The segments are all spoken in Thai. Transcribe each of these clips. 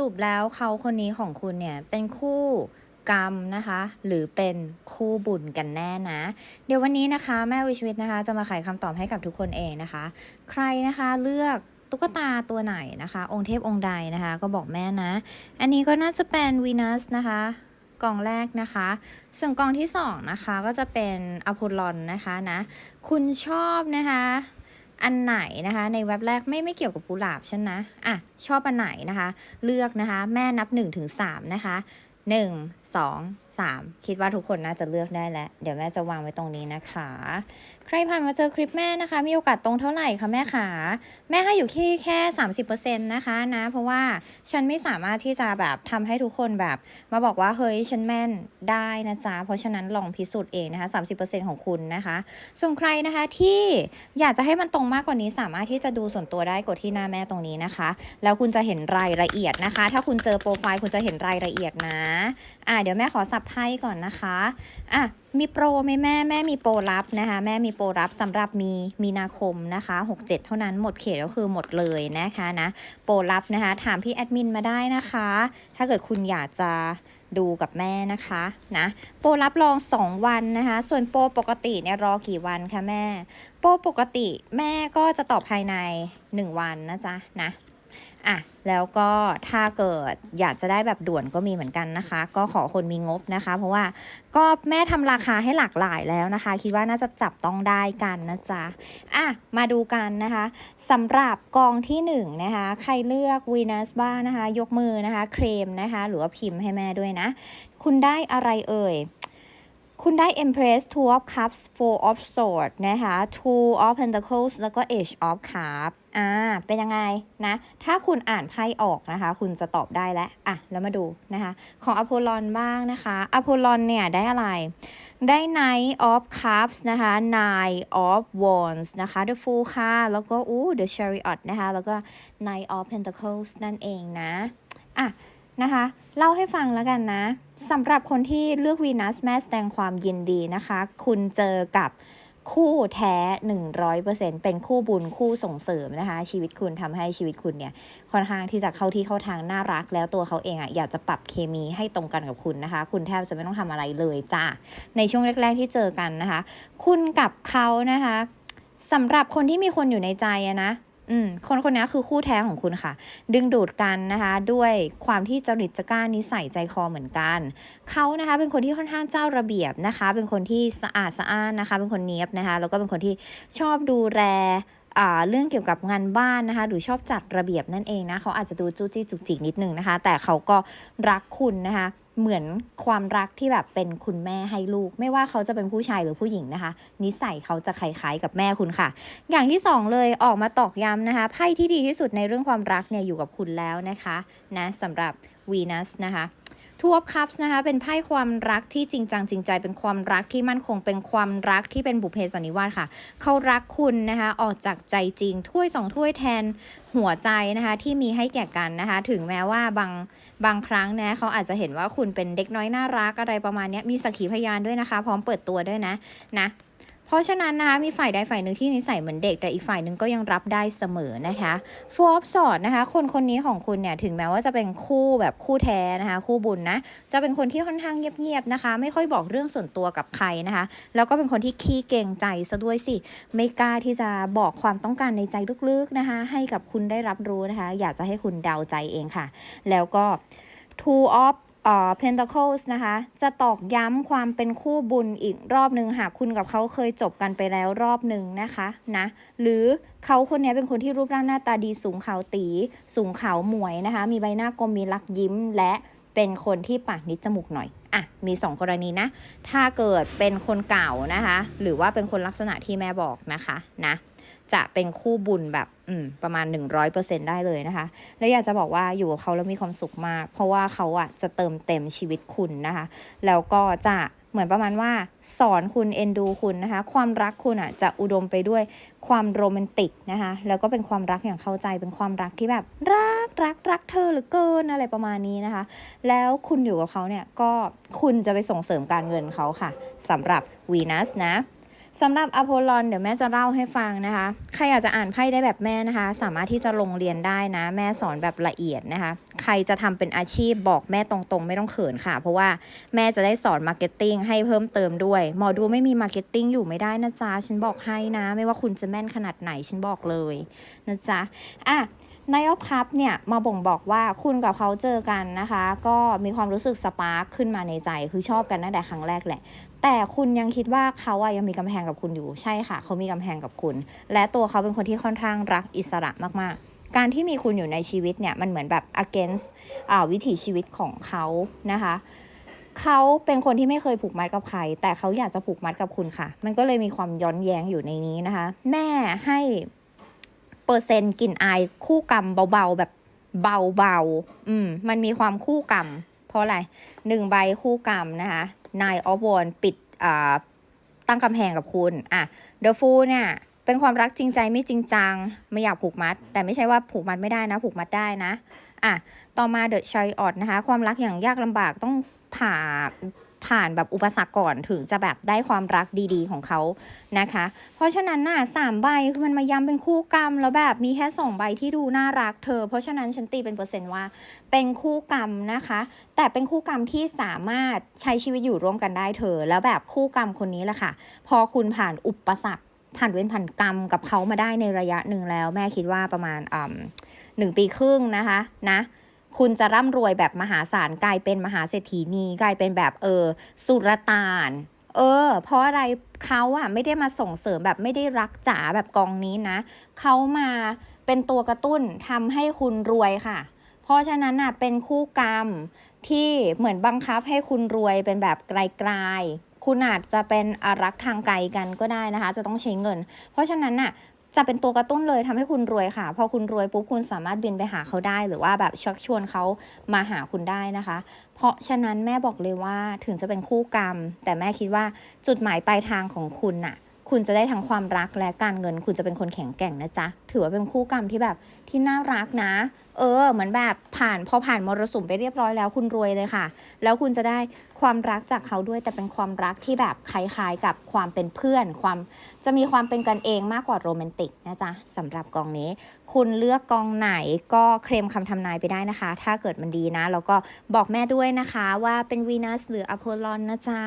รุปแล้วเขาคนนี้ของคุณเนี่ยเป็นคู่กรรมนะคะ หรือเป็นคู่บุญกันแน่นะ เดี๋ยววันนี้นะคะ แม่วิชวิตนะคะ จะมาไขคำตอบให้กับทุกคนเองนะคะ ใครนะคะเลือกตุ๊กตาตัวไหนนะคะ องค์เทพองค์ใดนะคะ ก็บอกแม่นะ อันนี้ก็น่าจะเป็นวีนัสนะคะกล่องแรกนะคะ ส่วนกล่องที่สองนะคะก็จะเป็นอโพลอนนะคะนะ คุณชอบนะคะ อันไหนนะคะ ในเว็บแรกไม่ไม่เกี่ยวกับกุหลาบฉันนะอะชอบอันไหนนะคะ เลือกนะคะ แม่นับ1นถึงสนะคะหนึ่งสองสามคิดว่าทุกคนน่าจะเลือกได้แล้ว เดี๋ยวแม่จะวางไว้ตรงนี้นะคะ ใครผ่านมาเจอคลิปแม่นะคะ มีโอกาสตรงเท่าไหร่คะแม่ขาแม่ให้อยู่ที่แค่ 30%นะคะนะ เพราะว่าฉันไม่สามารถที่จะแบบทำให้ทุกคนแบบมาบอกว่าเฮ้ยฉันแม่นได้นะจ๊ะ เพราะฉะนั้นลองพิสูจน์เองนะคะ 30%ของคุณนะคะ ส่วนใครนะคะที่อยากจะให้มันตรงมากกว่านี้สามารถที่จะดูส่วนตัวได้กดที่หน้าแม่ตรงนี้นะคะ แล้วคุณจะเห็นรายละเอียดนะคะ ถ้าคุณเจอโปรไฟล์คุณจะเห็นรายละเอียดนะ อะเดี๋ยวแม่ขอสับไพ่ก่อนนะคะอะมีโปรไหมแม่แม่มีโปรลับนะคะ แม่มีโปรลับสำหรับมีมีนาคมนะคะ 67 เท่านั้นหมดเขตก็คือหมดเลยนะคะนะโปรลับนะคะ ถามพี่แอดมินมาได้นะคะ ถ้าเกิดคุณอยากจะดูกับแม่นะคะนะโปรรับรอง 2 วันนะคะ ส่วนโปรปกติเนี่ยรอกี่วันคะแม่ โปรปกติแม่ก็จะตอบภายใน 1 วันนะจ๊ะนะ อะแล้วก็ถ้าเกิดอยากจะได้แบบด่วนก็มีเหมือนกันนะคะ ก็ขอคนมีงบนะคะ เพราะว่าก็แม่ทำราคาให้หลากหลายแล้วนะคะ คิดว่าน่าจะจับต้องได้กันนะจ๊ะอะมาดูกันนะคะสำหรับกองที่1นงนะคะใครเลือกวีนัสบ้างนะคะ ยกมือนะคะ เครมนะคะ หรือว่าพิมพ์ให้แม่ด้วยนะ คุณได้อะไรเอ่ยคุณได้ Empress Two of Cups Four of Swords นะคะ Two of Pentacles แล้วก็ Age of Cups อ่า เป็นยังไงนะ ถ้าคุณอ่านไพ่ออกนะคะ คุณจะตอบได้แล้วอะ แล้วมาดูนะคะ ของอ p พ l ลอนบ้างนะคะอ p พ l ลอนเนี่ยได้อะไร ได้ Knight of Cups นะคะ Nine of Wands นะคะ The Fool ค่ะ แล้วก็อู้ The Chariot นะคะ แล้วก็ Knight of Pentacles นั่นเองนะ อะนะคะเล่าให้ฟังแล้วกันนะสำหรับคนที่เลือกวีนัสแม่แสดงความยินดีนะคะ คุณเจอกับ คู่แท้ 100%เป็นคู่บุญคู่ส่งเสริมนะคะ ชีวิตคุณทำให้ชีวิตคุณเนี่ยค่อนข้างที่จะเข้าที่เข้าทางน่ารัก แล้วตัวเขาเองอะ่ะอยากจะปรับเคมีให้ตรงกันกับคุณนะคะ คุณแทบจะไม่ต้องทำอะไรเลยจ้าในช่วงแรก ๆ ที่เจอกันนะคะ คุณกับเขานะคะสำหรับคนที่มีคนอยู่ในใจนะ อืมคนคนนี้คือคู่แท้ของคุณค่ะ ดึงดูดกันนะคะ ด้วยความที่จริตจักร้านิสัยใจคอเหมือนกัน เขานะคะเป็นคนที่ค่อนข้างเจ้าระเบียบนะคะ เป็นคนที่สะอาดสะอ้านนะคะ เป็นคนเนี้ยบนะคะ แล้วก็เป็นคนที่ชอบดูแลเรื่องเกี่ยวกับงานบ้านนะคะ หรือชอบจัดระเบียบนั่นเองนะ เขาอาจจะดูจู้จี้จุกจิกนิดนึงนะคะ แต่เขาก็รักคุณนะคะ เหมือนความรักที่แบบเป็นคุณแม่ให้ลูก ไม่ว่าเขาจะเป็นผู้ชายหรือผู้หญิงนะคะ นิสัยเขาจะคล้ายๆกับแม่คุณค่ะ อย่างที่สองเลยออกมาตอกย้ำนะคะไพ่ที่ดีที่สุดในเรื่องความรักเนี่ยอยู่กับคุณแล้วนะคะนะสำหรับวีนัสนะคะ ทั่วคัพส์นะคะเป็นไพ่ความรักที่จริงจังจริงใจเป็นความรักที่มั่นคงเป็นความรักที่เป็นบุพเพสันนิวาสค่ะ เขารักคุณนะคะออกจากใจจริงถ้วยสองถ้วยแทนหัวใจนะคะที่มีให้แก่กันนะคะ ถึงแม้ว่าบางบางครั้งนะเขาอาจจะเห็นว่าคุณเป็นเด็กน้อยน่ารักอะไรประมาณนี้มีสักขีพยานด้วยนะคะ พร้อมเปิดตัวด้วยนะนะ เพราะฉะนั้นนะคะมีฝ่ายใดฝ่ายหนึ่งที่นิสัยเหมือนเด็ก แต่อีกฝ่ายหนึ่งก็ยังรับได้เสมอนะคะ Four of Swords นะคะ คนคนนี้ของคุณเนี่ยถึงแม้ว่าจะเป็นคู่แบบคู่แท้นะคะ คู่บุญนะจะเป็นคนที่ค่อนข้างเงียบๆนะคะ ไม่ค่อยบอกเรื่องส่วนตัวกับใครนะคะ แล้วก็เป็นคนที่ขี้เกรงใจซะด้วยสิไม่กล้าที่จะบอกความต้องการในใจลึกๆนะคะ ให้กับคุณได้รับรู้นะคะ อยากจะให้คุณเดาใจเองค่ะ แล้วก็ Two of เอ่อ Pentacles นะคะ จะตอกย้ำความเป็นคู่บุญอีกรอบหนึ่งหากคุณกับเขาเคยจบกันไปแล้วรอบหนึ่งนะคะนะ หรือเขาคนนี้เป็นคนที่รูปร่างหน้าตาดีสูงขาวตี สูงขาวหมวยนะคะ มีใบหน้ากลมมีลักยิ้ม และเป็นคนที่ปากนิดจมูกหน่อยอะมี 2 กรณีนะ ถ้าเกิดเป็นคนเก่านะคะ หรือว่าเป็นคนลักษณะที่แม่บอกนะคะนะ จะเป็นคู่บุญแบบอืมประมาณ 100%ได้เลยนะคะ แล้วอยากจะบอกว่าอยู่กับเขาแล้วมีความสุขมาก เพราะว่าเขาอะจะเติมเต็มชีวิตคุณนะคะ แล้วก็จะเหมือนประมาณว่าสอนคุณเอ็นดูคุณนะคะ ความรักคุณอะจะอุดมไปด้วยความโรแมนติกนะคะ แล้วก็เป็นความรักอย่างเข้าใจเป็นความรักที่แบบรักรักรักเธอเหลือเกินอะไรประมาณนี้นะคะ แล้วคุณอยู่กับเขาเนี่ยก็คุณจะไปส่งเสริมการเงินเขาค่ะสำหรับวีนัสนะ สำหรับอโพลอนเดี๋ยวแม่จะเล่าให้ฟังนะคะ ใครอยากจะอ่านไพ่ได้แบบแม่นะคะ สามารถที่จะลงเรียนได้นะ แม่สอนแบบละเอียดนะคะ ใครจะทำเป็นอาชีพบอกแม่ตรงๆ ไม่ต้องเขินค่ะ เพราะว่าแม่จะได้สอนมาร์เก็ตติ้งให้เพิ่มเติมด้วย หมอดูไม่มีมาร์เก็ตติ้งอยู่ไม่ได้นะจ๊ะ ฉันบอกให้นะ ไม่ว่าคุณจะแม่นขนาดไหนฉันบอกเลยนะจ๊ะอะนายออฟคัพเนี่ยมาบ่งบอกว่าคุณกับเขาเจอกันนะคะ ก็มีความรู้สึกสปาร์คขึ้นมาในใจคือชอบกันตั้งแต่ครั้งแรกแหละ แต่คุณยังคิดว่าเขาอะยังมีกำแพงกับคุณอยู่ใช่ค่ะ เขามีกำแพงกับคุณ และตัวเขาเป็นคนที่ค่อนข้างรักอิสระมากๆ การที่มีคุณอยู่ในชีวิตเนี่ยมันเหมือนแบบ against อ่าวิถีชีวิตของเขานะคะเขาเป็นคนที่ไม่เคยผูกมัดกับใคร แต่เขาอยากจะผูกมัดกับคุณค่ะ มันก็เลยมีความย้อนแย้งอยู่ในนี้นะคะ แม่ให้เปอร์เซ็นต์กลิ่นอายคู่กรรมเบาๆแบบเบาๆอืมมันมีความคู่กรรม เพราะอะไรหนึ่งใบคู่กรรมนะคะ นายออฟวอนปิดตั้งกำแพงกับคุณอะเดอะฟูเนี่ยเป็นความรักจริงใจไม่จริงจัง ไม่อยากผูกมัด แต่ไม่ใช่ว่าผูกมัดไม่ได้นะ ผูกมัดได้นะอะต่อมาเดอะชอยออดนะคะ ความรักอย่างยากลำบากต้องผ่า ผ่านแบบอุปสรรคก่อนถึงจะแบบได้ความรักดีๆของเขานะคะ เพราะฉะนั้นน่ะสามใบคือมันมาย้ำเป็นคู่กรรม แล้วแบบมีแค่สองใบที่ดูน่ารักเธอ เพราะฉะนั้นฉันตีเป็นเปอร์เซ็นต์ว่าเป็นคู่กรรมนะคะ แต่เป็นคู่กรรมที่สามารถใช้ชีวิตอยู่ร่วมกันได้เธอ แล้วแบบคู่กรรมคนนี้แหละค่ะ พอคุณผ่านอุปสรรคผ่านเว้นผ่านกรรมกับเขามาได้ในระยะหนึ่งแล้ว แม่คิดว่าประมาณอ่าหนึ่งปีครึ่งนะคะนะ คุณจะร่ำรวยแบบมหาศาลกลายเป็นมหาเศรษฐีนีกลายเป็นแบบเออ สุรตาน เออ เพราะอะไรเขาอะไม่ได้มาส่งเสริมแบบไม่ได้รักจ๋าแบบกองนี้นะเขามาเป็นตัวกระตุ้นทำให้คุณรวยค่ะ เพราะฉะนั้นอะเป็นคู่กรรมที่เหมือนบังคับให้คุณรวยเป็นแบบไกลๆคุณอาจจะเป็นอารักทางไกลกันก็ได้นะคะ จะต้องใช้เงิน เพราะฉะนั้นน่ะ จะเป็นตัวกระตุ้นเลยทำให้คุณรวยค่ะ พอคุณรวยปุ๊บคุณสามารถบินไปหาเขาได้ หรือว่าแบบชักชวนเขามาหาคุณได้นะคะ เพราะฉะนั้นแม่บอกเลยว่าถึงจะเป็นคู่กรรม แต่แม่คิดว่าจุดหมายปลายทางของคุณน่ะ คุณจะได้ทั้งความรักและการเงิน คุณจะเป็นคนแข็งแกร่งนะจ๊ะ ถือว่าเป็นคู่กรรมที่แบบที่น่ารักนะ เออ เหมือนแบบผ่านพอผ่านมรสุมไปเรียบร้อยแล้วคุณรวยเลยค่ะ แล้วคุณจะได้ความรักจากเขาด้วยแต่เป็นความรักที่แบบคล้ายๆกับความเป็นเพื่อน ความจะมีความเป็นกันเองมากกว่าโรแมนติกนะจ๊ะสำหรับกองนี้ คุณเลือกกองไหนก็เคลมคำทำนายไปได้นะคะ ถ้าเกิดมันดีนะแล้วก็บอกแม่ด้วยนะคะว่าเป็นวีนัสหรืออโพลอนนะจ๊ะ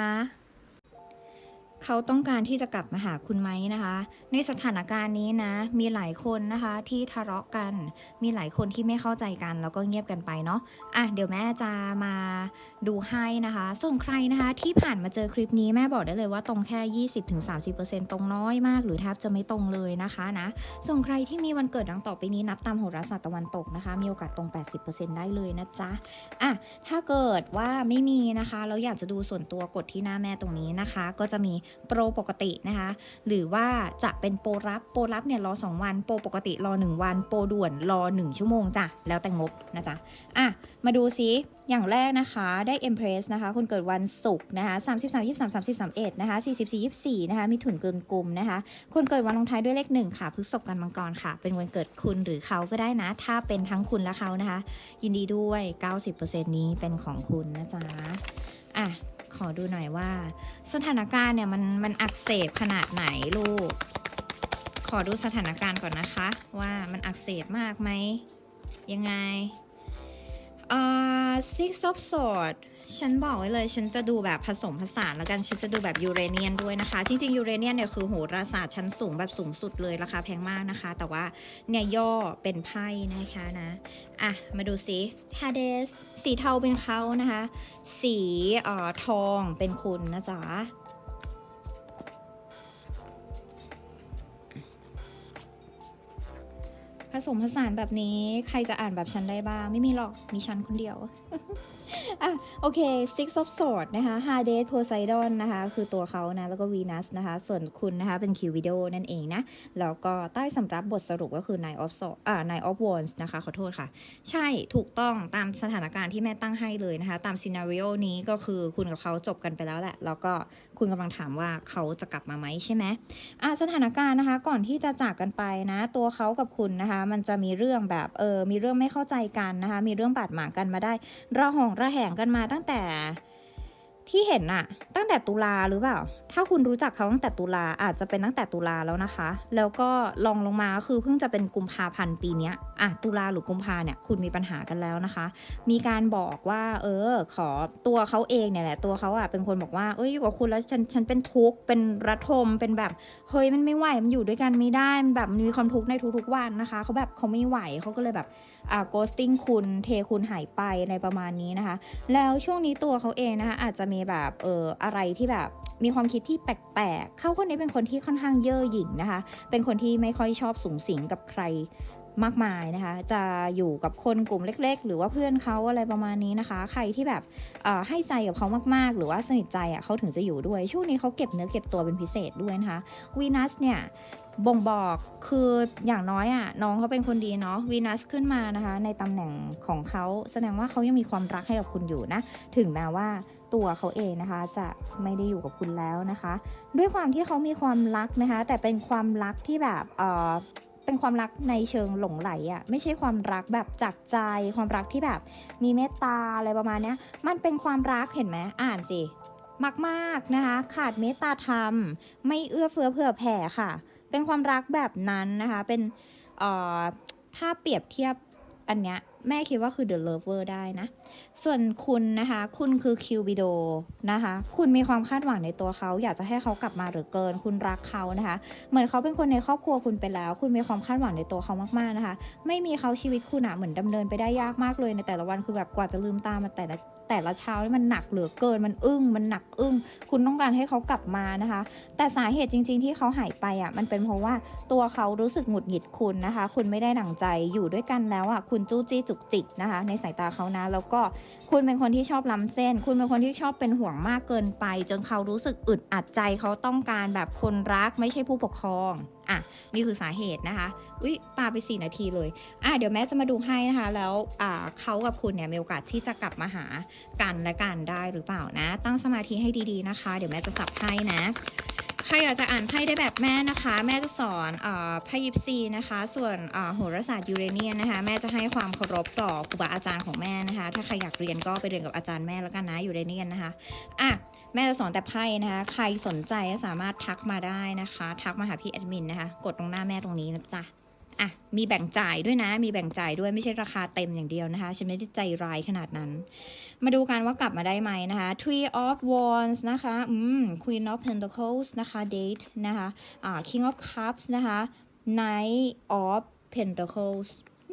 เขาต้องการที่จะกลับมาหาคุณไหมนะคะ ในสถานการณ์นี้นะ มีหลายคนนะคะที่ทะเลาะกัน มีหลายคนที่ไม่เข้าใจกัน แล้วก็เงียบกันไปเนาะอะเดี๋ยวแม่จะมา ดูให้นะคะ ส่วนใครนะคะที่ผ่านมาเจอคลิปนี้แม่บอกได้เลยว่าตรงแค่ 20-30%ตรงน้อยมากหรือแทบจะไม่ตรงเลยนะคะนะ ส่วนใครที่มีวันเกิดดังต่อไปนี้นับตามโหราศาสตร์ตะวันตกนะคะ มีโอกาสตรง 80%ได้เลยนะจ๊ะ อะ ถ้าเกิดว่าไม่มีนะคะแล้วอยากจะดูส่วนตัวกดที่หน้าแม่ตรงนี้นะคะ ก็จะมีโปรปกตินะคะ หรือว่าจะเป็นโปรรับโปรรับเนี่ยรอ 2 วัน โปรปกติรอ 1 วัน โปรด่วนรอ 1 ชั่วโมงจ้ะแล้วแต่งบนะจ๊ะอะมาดูซิอย่างแรกนะคะได้ Empress นะคะ คนเกิดวันศุกร์นะคะ33 23 30 31นะคะ44 24นะคะมีถุนเกินกลุ่มนะคะ คนเกิดวันลงท้ายด้วยเลขหนึ่งค่ะพฤษภกันมังกรค่ะ เป็นวันเกิดคุณหรือเขาก็ได้นะ ถ้าเป็นทั้งคุณและเขานะคะ ยินดีด้วย 90%นี้เป็นของคุณนะจ๊ะอะขอดูหน่อยว่า สถานการณ์เนี่ยมันมันอักเสบขนาดไหนลูก ขอดูสถานการณ์ก่อนนะคะ ว่ามันอักเสบมากไหมยังไง อ่า six of swords ฉันบอกไว้เลย ฉันจะดูแบบผสมผสานแล้วกัน ฉันจะดูแบบยูเรเนียนด้วยนะคะ จริงๆยูเรเนียนเนี่ยคือโหราศาสตร์ชั้นสูงแบบสูงสุดเลยราคาแพงมากนะคะ แต่ว่าเนี่ยย่อเป็นไพ่นะคะนะ อะ มาดูสิฮาเดสสีเทาเป็นเขานะคะ สีเอ่อทองเป็นคุณนะจ๊ะ ผสมผสานแบบนี้ใครจะอ่านแบบฉันได้บ้าง ไม่มีหรอกมีฉันคนเดียวอะโอเค Six of Swords นะคะ Hades Poseidon นะคะ คือตัวเขานะ แล้วก็ Venus นะคะ ส่วนคุณนะคะ เป็น Q Video นั่นเองนะ แล้วก็ใต้สำรับบทสรุปก็คือ Nine of Swords อ่า Nine of Wands นะคะ ขอโทษค่ะ ใช่ถูกต้องตามสถานการณ์ที่แม่ตั้งให้เลยนะคะ ตามซีนารีโอนี้ก็คือคุณกับเขาจบกันไปแล้วแหละ แล้วก็คุณกำลังถามว่าเขาจะกลับมาไหมใช่ไหมอะสถานการณ์นะคะ ก่อนที่จะจากกันไปนะ ตัวเขากับคุณนะคะมันจะมีเรื่องแบบเออมีเรื่องไม่เข้าใจกันนะคะ มีเรื่องบาดหมางกันมาได้ระหองระแหงกันมาตั้งแต่ ที่เห็นอะตั้งแต่ตุลาหรือเปล่า ถ้าคุณรู้จักเขาตั้งแต่ตุลาอาจจะเป็นตั้งแต่ตุลาแล้วนะคะ แล้วก็ลองลงมาคือเพิ่งจะเป็นกุมภาพันธ์ปีนี้อะตุลาหรือกุมภาเนี่ยคุณมีปัญหากันแล้วนะคะ มีการบอกว่า เออ ขอตัวเขาเองเนี่ยแหละตัวเขาอะเป็นคนบอกว่าเอ้ยอยู่กับคุณแล้วฉันฉันเป็นทุกข์เป็นระทมเป็นแบบเฮ้ยมันไม่ไหวมันอยู่ด้วยกันไม่ได้มันแบบมันมีความทุกข์ในทุกๆวันนะคะเขาแบบเขาไม่ไหวเขาก็เลยแบบอ่า ghosting คุณเทคุณหายไปในประมาณนี้นะคะ แล้วช่วงนี้ตัวเขาเองนะคะอาจจะมีแบบเอออะไรที่แบบมีความคิดที่แปลกๆ เขาคนนี้เป็นคนที่ค่อนข้างเย่อหยิ่งนะคะ เป็นคนที่ไม่ค่อยชอบสูงสิงกับใครมากมายนะคะ จะอยู่กับคนกลุ่มเล็ก ๆ หรือว่าเพื่อนเขาอะไรประมาณนี้นะคะ ใครที่แบบให้ใจกับเขามากๆ หรือว่าสนิทใจอะเขาถึงจะอยู่ด้วย ช่วงนี้เขาเก็บเนื้อเก็บตัวเป็นพิเศษด้วยนะคะวีนัสเนี่ยบ่งบอกคืออย่างน้อยอะน้องเขาเป็นคนดีเนาะวีนัสขึ้นมานะคะ ในตำแหน่งของเขาแสดงว่าเขายังมีความรักให้กับคุณอยู่นะ ถึงแม้ว่า ตัวเขาเองนะคะ จะไม่ได้อยู่กับคุณแล้วนะคะ ด้วยความที่เขามีความรักนะคะ แต่เป็นความรักที่แบบเออเป็นความรักในเชิงหลงไหลอะ่ะไม่ใช่ความรักแบบจากใจ ความรักที่แบบมีเมตตาอะไรประมาณเนี้ยมันเป็นความรักเห็นไหมอ่านสิมากๆนะคะ ขาดเมตตาธรรม ไม่เอื้อเฟื้อเผื่อแผ่ค่ะ เป็นความรักแบบนั้นนะคะ เป็นเอ่อถ้าเปรียบเทียบอันเนี้ย แม่คิดว่าคือ The Lover ได้นะ ส่วนคุณนะคะ คุณคือคิวบิโดนะคะ คุณมีความคาดหวังในตัวเขา อยากจะให้เขากลับมาหรือเกิน คุณรักเขานะคะ เหมือนเขาเป็นคนในครอบครัวคุณไปแล้ว คุณมีความคาดหวังในตัวเขามากๆนะคะ ไม่มีเขาชีวิตคุณอะเหมือนดำเนินไปได้ยากมากเลยในแต่ละวันคือแบบกว่าจะลืมตามาแต่ละ แต่ละเช้านี่มันหนักเหลือเกินมันอึ้ง มันหนักอึ้ง คุณต้องการให้เขากลับมานะคะ แต่สาเหตุจริง ๆ ที่เขาหายไปอะมันเป็นเพราะว่าตัวเขารู้สึกหงุดหงิดคุณนะคะ คุณไม่ได้ดั่งใจอยู่ด้วยกันแล้วอะคุณจู้จี้จุกจิกนะคะ ในสายตาเขานะ แล้วก็คุณเป็นคนที่ชอบล้ำเส้น คุณเป็นคนที่ชอบเป็นห่วงมากเกินไป จนเขารู้สึกอึดอัดใจเขาต้องการแบบคนรักไม่ใช่ผู้ปกครองอะนี่คือสาเหตุนะคะอุ้ยปาไปสี่นาทีเลยอะเดี๋ยวแม่จะมาดูให้นะคะ แล้วอ่าเขากับคุณเนี่ยมีโอกาสที่จะกลับมาหากันและกันได้หรือเปล่านะ ตั้งสมาธิให้ดีๆนะคะ เดี๋ยวแม่จะสับไพ่นะ ครอยากจะอ่านไพ่ได้แบบแม่นะคะ แม่จะสอนไพ่ยิปซีนะคะ ส่วนอ่อโหราศาสตร์ยูเรเนียนนะคะ แม่จะให้ความเคารพต่อครูบาอาจารย์ของแม่นะคะ ถ้าใครอยากเรียนก็ไปเรียนกับอาจารย์แม่แล้วกันนะยูเรเนียนนะคะอะแม่จะสอนแต่ไพ่นะคะ ใครสนใจก็สามารถทักมาได้นะคะ ทักมาหาพี่แอดมินนะคะ กดตรงหน้าแม่ตรงนี้นะจ๊ะ อะมีแบ่งจ่ายด้วยนะ มีแบ่งจ่ายด้วยไม่ใช่ราคาเต็มอย่างเดียวนะคะ ฉันไม่ได้ใจร้ายขนาดนั้น มาดูกันว่ากลับมาได้ไหมนะคะ Three of Wands นะคะอืม Queen of Pentacles นะคะ Date นะคะอ่า King of Cups นะคะ Knight of Pentacles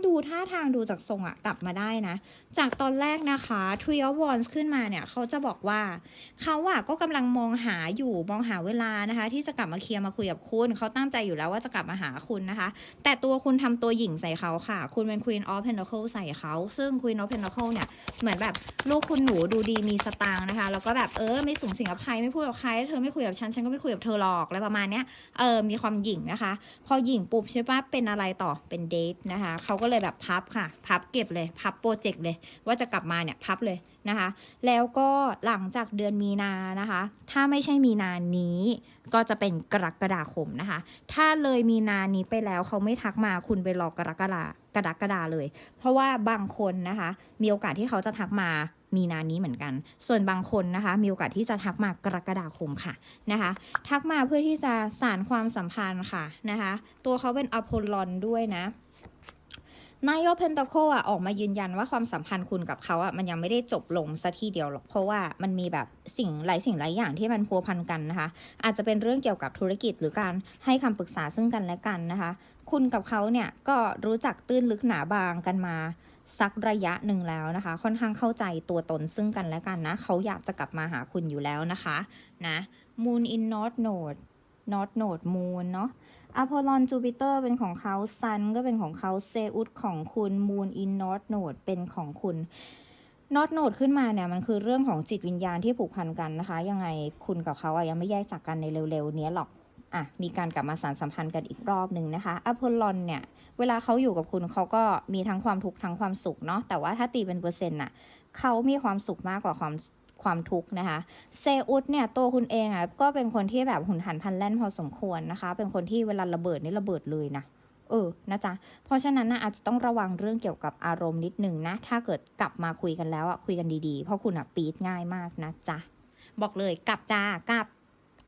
ดูท่าทางดูจากทรงอะกลับมาได้นะ จากตอนแรกนะคะ Three of Wands ขึ้นมาเนี่ย เขาจะบอกว่าเขาอะก็กำลังมองหาอยู่มองหาเวลานะคะ ที่จะกลับมาเคลียร์มาคุยกับคุณ เขาตั้งใจอยู่แล้วว่าจะกลับมาหาคุณนะคะ แต่ตัวคุณทำตัวหยิ่งใส่เขาค่ะ คุณเป็น Queen of Pentacles ใส่เขา ซึ่ง Queen of Pentacles เนี่ย เหมือนแบบลูกคุณหนูดูดีมีสตางค์นะคะ แล้วก็แบบเออไม่สูงสิงกับใครไม่พูดกับใครเธอไม่คุยกับฉันฉันก็ไม่คุยกับเธอหรอกอะไรประมาณเนี้ยเออมีความหยิ่งนะคะ พอหยิ่งปุ๊บใช่ปะเป็นอะไรต่อเป็นเดทนะคะเขาก็เลยแบบพับค่ะ พับเก็บเลย พับโปรเจกต์เลย ว่าจะกลับมาเนี่ยพับเลยนะคะ แล้วก็หลังจากเดือนมีนานะคะ ถ้าไม่ใช่มีนานี้ ก็จะเป็นกรกฎาคมนะคะ ถ้าเลยมีนานี้ไปแล้วเขาไม่ทักมาคุณไปรอกรกฎากรกฎาเลย เพราะว่าบางคนนะคะ มีโอกาสที่เขาจะทักมามีนานี้เหมือนกัน ส่วนบางคนนะคะ มีโอกาสที่จะทักมากรกฎาคมค่ะนะคะ ทักมาเพื่อที่จะสารความสัมพันธ์ค่ะนะคะ ตัวเขาเป็นอพอลลอนด้วยนะ นายกเพนตาโคอะออกมายืนยันว่าความสัมพันธ์คุณกับเขาอะมันยังไม่ได้จบลงสัทีเดียวหรอกเพราะว่ามันมีแบบสิ่งหลายสิ่งหลายอย่างที่มันพัวพันกันนะคะ อาจจะเป็นเรื่องเกี่ยวกับธุรกิจหรือการให้คำปรึกษาซึ่งกันและกันนะคะ คุณกับเขาเนี่ยก็รู้จักตื้นลึกหนาบางกันมาสักระยะหนึ่งแล้วนะคะ ค่อนข้างเข้าใจตัวตนซึ่งกันและกันนะ เขาอยากจะกลับมาหาคุณอยู่แล้วนะคะนะ Moon in North Node North Node Moon เนาะ อพอลลอนจูปิเตอร์เป็นของเขาซันก็เป็นของเขาเซอุสของคุณมูนอินนอตโนดเป็นของคุณนอตโนดขึ้นมาเนี่ยมันคือเรื่องของจิตวิญญาณที่ผูกพันกันนะคะ ยังไงคุณกับเขาอะยังไม่แยกจากกันในเร็วๆเนี้ยหรอกอะมีการกลับมาสานสัมพันธ์กันอีกรอบหนึ่งนะคะอพอลลอนเนี่ย เวลาเขาอยู่กับคุณเขาก็มีทั้งความทุกข์ทั้งความสุขเนาะแต่ว่าถ้าตีเป็นเปอร์เซ็นต์น่ะเขามีความสุขมากกว่าความ ความทุกข์นะคะ เซอุสเนี่ยตัวคุณเองอะก็เป็นคนที่แบบหุนหันพลันแล่นพอสมควรนะคะ เป็นคนที่เวลาระเบิดนี่ระเบิดเลยนะเออนะจ๊ะ เพราะฉะนั้นนะอาจจะต้องระวังเรื่องเกี่ยวกับอารมณ์นิดนึงนะ ถ้าเกิดกลับมาคุยกันแล้วอะคุยกันดีๆ เพราะคุณอะปีดง่ายมากนะจ๊ะ บอกเลยกลับจ้ากลับ